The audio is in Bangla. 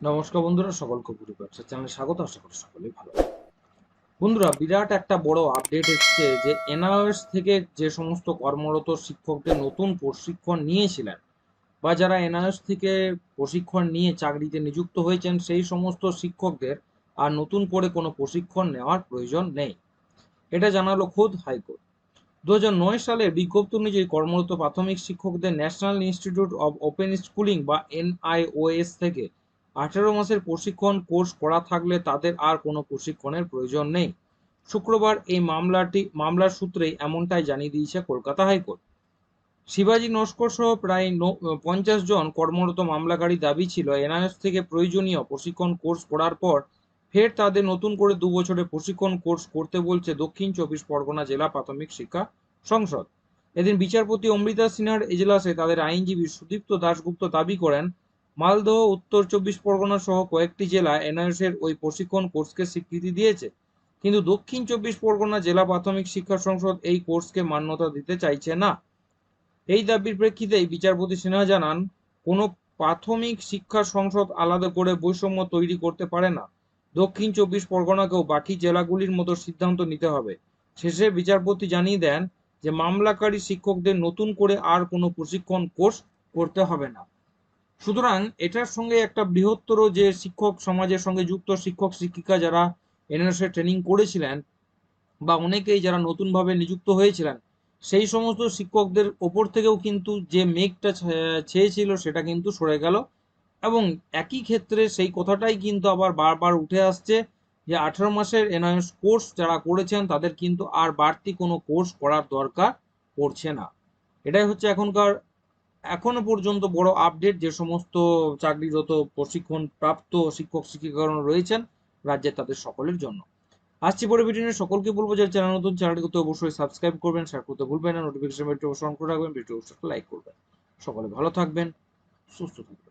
নমস্কার বন্ধুরা সকলকে পুরো ব্যবসা চ্যানেলে স্বাগত, আশা করি সকলেই ভালো বন্ধুরা, বিরাট একটা বড় আপডেট এসছে যে এনআইএস থেকে যে সমস্ত কর্মরত শিক্ষকদের নতুন প্রশিক্ষণ নিয়েছিলেন বা যারা এনআইএস থেকে প্রশিক্ষণ নিয়ে চাকরিতে নিযুক্ত হয়েছেন, সেই সমস্ত শিক্ষকদের আর নতুন করে কোনো প্রশিক্ষণ নেওয়ার প্রয়োজন নেই। এটা জানালো খোদ হাইকোর্ট। দু নয় সালে বিজ্ঞপ্তি অনুযায়ী কর্মরত প্রাথমিক শিক্ষকদের National Institute of Open Schooling বা এনআইওএস থেকে আঠেরো মাসের প্রশিক্ষণ কোর্স করা থাকলে তাদের আর কোনো প্রশিক্ষণের প্রয়োজন নেই। শুক্রবার এই মামলাটি, মামলার সূত্রেই এমনটাই জানিয়ে দিয়েছে কলকাতা হাইকোর্ট। শিবাজি নস্কর সহ প্রায় পঞ্চাশ জন কর্মরত মামলাকারী দাবি ছিল এনআইএস থেকে প্রয়োজনীয় প্রশিক্ষণ কোর্স করার পর ফের তাদের নতুন করে দু বছরের প্রশিক্ষণ কোর্স করতে বলছে দক্ষিণ চব্বিশ পরগনা জেলা প্রাথমিক শিক্ষা সংসদ। এদিন বিচারপতি অমৃতা সিনহার এজলাসে তাদের আইনজীবী সুদীপ্ত দাশগুপ্ত দাবি করেন মালদহ, উত্তর চব্বিশ পরগনা সহ কয়েকটি জেলা এনআইএস এর ওই প্রশিক্ষণ কোর্সকে স্বীকৃতি দিয়েছে। কিন্তু দক্ষিণ চব্বিশ পরগনা জেলা প্রাথমিক শিক্ষা সংসদ এই কোর্সকে মান্যতা দিতে চাইছে না। এই দাবির প্রেক্ষিতেই বিচারপতি সিনহা জানান, কোনো প্রাথমিক শিক্ষা সংসদ আলাদা করে বৈষম্য তৈরি করতে পারে না। দক্ষিণ চব্বিশ পরগনাকেও বাকি জেলাগুলির মতো সিদ্ধান্ত নিতে হবে। শেষে বিচারপতি জানিয়ে দেন যে, মামলাকারী শিক্ষকদের নতুন করে আর কোনো প্রশিক্ষণ কোর্স করতে হবে না। সুতরাং এটার সঙ্গে একটা বৃহত্তর যে শিক্ষক সমাজের সঙ্গে যুক্ত শিক্ষক শিক্ষিকা যারা এনএসএ ট্রেনিং করেছিলেন বা অনেকেই যারা নতুনভাবে নিযুক্ত হয়েছিলেন, সেই সমস্ত শিক্ষকদের ওপর থেকেও কিন্তু যে মেঘটা ছেয়েছিল সেটা কিন্তু সরে গেল। এবং একই ক্ষেত্রে সেই কথাটাই কিন্তু আবার বারবার উঠে আসছে যে আঠারো মাসের এনআইএস কোর্স যারা করেছেন তাদের কিন্তু আর বাড়তি কোনো কোর্স করার দরকার পড়ছে না। এটাই হচ্ছে এখনকার এখনও পর্যন্ত বড় আপডেট যে সমস্ত চাকরিরত প্রশিক্ষণ প্রাপ্ত শিক্ষক শিক্ষিকাগণ রয়েছেন রাজ্যে তাদের সকলের জন্য। আসছি পরে ভিডিও সকলকে বলব যারা চ্যানেল নতুন চ্যানেলটি করতে অবশ্যই সাবস্ক্রাইব করবেন শেয়ার করতে ভুলবেন না নোটিফিকেশন বেলটি অবশ্যই অন করে রাখবেন ভিডিও অবশ্যই লাইক করবেন। সকলে ভালো থাকবেন, সুস্থ থাকবেন।